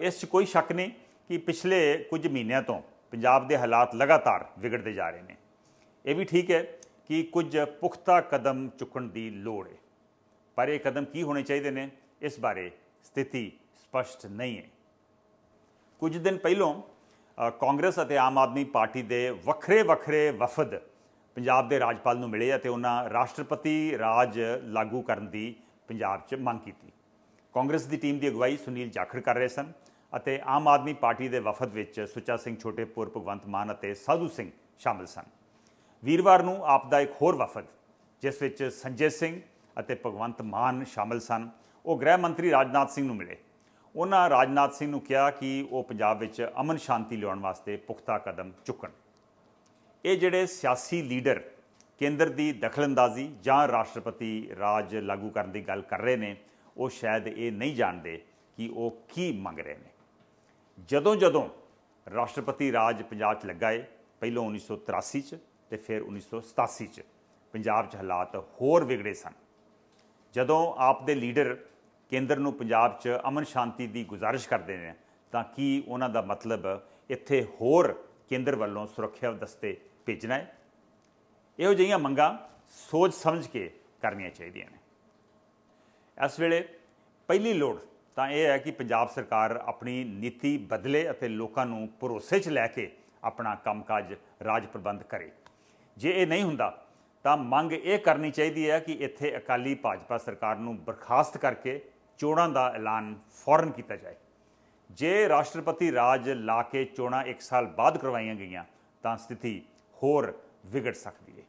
ਇਸ 'ਚ ਕੋਈ ਸ਼ੱਕ ਨਹੀਂ ਕਿ ਪਿਛਲੇ ਕੁਝ ਮਹੀਨਿਆਂ ਤੋਂ ਪੰਜਾਬ ਦੇ ਹਾਲਾਤ ਲਗਾਤਾਰ ਵਿਗੜਦੇ ਜਾ ਰਹੇ ਨੇ। ਇਹ ਵੀ ਠੀਕ ਹੈ ਕਿ ਕੁਝ ਪੁਖਤਾ ਕਦਮ ਚੁੱਕਣ ਦੀ ਲੋੜ ਹੈ। ਪਰ ਇਹ ਕਦਮ ਕੀ ਹੋਣੇ ਚਾਹੀਦੇ ਨੇ, ਇਸ ਬਾਰੇ ਸਥਿਤੀ ਸਪਸ਼ਟ ਨਹੀਂ ਹੈ। ਕੁਝ ਦਿਨ ਪਹਿਲਾਂ ਕਾਂਗਰਸ ਅਤੇ ਆਮ ਆਦਮੀ ਪਾਰਟੀ ਦੇ ਵੱਖਰੇ ਵੱਖਰੇ ਵਫਦ ਪੰਜਾਬ ਦੇ ਰਾਜਪਾਲ ਨੂੰ ਮਿਲੇ ਅਤੇ ਉਹਨਾਂ ਰਾਸ਼ਟਰਪਤੀ ਰਾਜ ਲਾਗੂ ਕਰਨ ਦੀ ਪੰਜਾਬ 'ਚ ਮੰਗ ਕੀਤੀ। ਕਾਂਗਰਸ ਦੀ ਟੀਮ ਦੀ ਅਗਵਾਈ ਸੁਨੀਲ ਜਾਖੜ ਕਰ ਰਹੇ ਸਨ ਅਤੇ ਆਮ ਆਦਮੀ ਪਾਰਟੀ ਦੇ ਵਫਦ ਵਿੱਚ ਸੁੱਚਾ ਸਿੰਘ ਛੋਟੇਪੁਰ ਭਗਵੰਤ ਮਾਨ ਅਤੇ ਸਾਧੂ ਸਿੰਘ ਸ਼ਾਮਲ ਸਨ। ਵੀਰਵਾਰ ਨੂੰ ਆਪ ਦਾ ਇੱਕ ਹੋਰ ਵਫਦ, ਜਿਸ ਵਿੱਚ ਸੰਜੇ ਸਿੰਘ ਅਤੇ ਭਗਵੰਤ ਮਾਨ ਸ਼ਾਮਲ ਸਨ, ਉਹ ਗ੍ਰਹਿ ਮੰਤਰੀ ਰਾਜਨਾਥ ਸਿੰਘ ਨੂੰ ਮਿਲੇ। ਉਹਨਾਂ ਰਾਜਨਾਥ ਸਿੰਘ ਨੂੰ ਕਿਹਾ ਕਿ ਉਹ ਪੰਜਾਬ ਵਿੱਚ ਅਮਨ ਸ਼ਾਂਤੀ ਲਿਆਉਣ ਵਾਸਤੇ ਪੁਖਤਾ ਕਦਮ ਚੁੱਕਣ। ਇਹ ਜਿਹੜੇ ਸਿਆਸੀ ਲੀਡਰ ਕੇਂਦਰ ਦੀ ਦਖਲਅੰਦਾਜ਼ੀ ਜਾਂ ਰਾਸ਼ਟਰਪਤੀ ਰਾਜ ਲਾਗੂ ਕਰਨ ਦੀ ਗੱਲ ਕਰ ਰਹੇ ਨੇ ਉਹ ਸ਼ਾਇਦ ਇਹ ਨਹੀਂ ਜਾਣਦੇ ਕਿ ਉਹ ਕੀ ਮੰਗ ਰਹੇ ਨੇ। ਜਦੋਂ ਜਦੋਂ ਰਾਸ਼ਟਰਪਤੀ ਰਾਜ ਪੰਜਾਬ 'ਚ ਲੱਗਾ ਏ, ਪਹਿਲਾਂ 1983 'ਚ ਤੇ ਫਿਰ 1987 'ਚ ਪੰਜਾਬ 'ਚ ਹਾਲਾਤ ਹੋਰ ਵਿਗੜੇ ਸਨ। ਜਦੋਂ ਆਪ ਦੇ ਲੀਡਰ ਕੇਂਦਰ ਨੂੰ ਪੰਜਾਬ 'ਚ ਅਮਨ ਸ਼ਾਂਤੀ ਦੀ ਗੁਜ਼ਾਰਿਸ਼ ਕਰਦੇ ਨੇ, ਤਾਂ ਕੀ ਉਹਨਾਂ ਦਾ ਮਤਲਬ ਇੱਥੇ ਹੋਰ ਕੇਂਦਰ ਵੱਲੋਂ ਸੁਰੱਖਿਆ ਦਸਤੇ ਭੇਜਣਾ ਹੈ ਇਹੋ ਜਿਹੀਆਂ ਮੰਗਾਂ ਸੋਚ ਸਮਝ ਕੇ ਕਰਨੀਆਂ ਚਾਹੀਦੀਆਂ ਨੇ। ਇਸ ਵੇਲੇ ਪਹਿਲੀ ਲੋੜ ਤਾਂ ਇਹ ਹੈ ਕਿ ਪੰਜਾਬ ਸਰਕਾਰ ਆਪਣੀ ਨੀਤੀ ਬਦਲੇ ਅਤੇ ਲੋਕਾਂ ਨੂੰ ਭਰੋਸੇ 'ਚ ਲੈ ਕੇ ਆਪਣਾ ਕੰਮਕਾਜ ਰਾਜ ਪ੍ਰਬੰਧ ਕਰੇ। ਜੇ ਇਹ ਨਹੀਂ ਹੁੰਦਾ, ਤਾਂ ਮੰਗ ਇਹ ਕਰਨੀ ਚਾਹੀਦੀ ਹੈ ਕਿ ਇੱਥੇ ਅਕਾਲੀ ਭਾਜਪਾ ਸਰਕਾਰ ਨੂੰ ਬਰਖਾਸਤ ਕਰਕੇ ਚੋਣਾਂ ਦਾ ਐਲਾਨ ਫੌਰਨ ਕੀਤਾ ਜਾਏ। ਜੇ ਰਾਸ਼ਟਰਪਤੀ ਰਾਜ ਲਾ ਕੇ ਚੋਣਾਂ 1 ਸਾਲ ਬਾਅਦ ਕਰਵਾਈਆਂ ਗਈਆਂ, ਤਾਂ ਸਥਿਤੀ ਹੋਰ ਵਿਗੜ ਸਕਦੀ ਹੈ।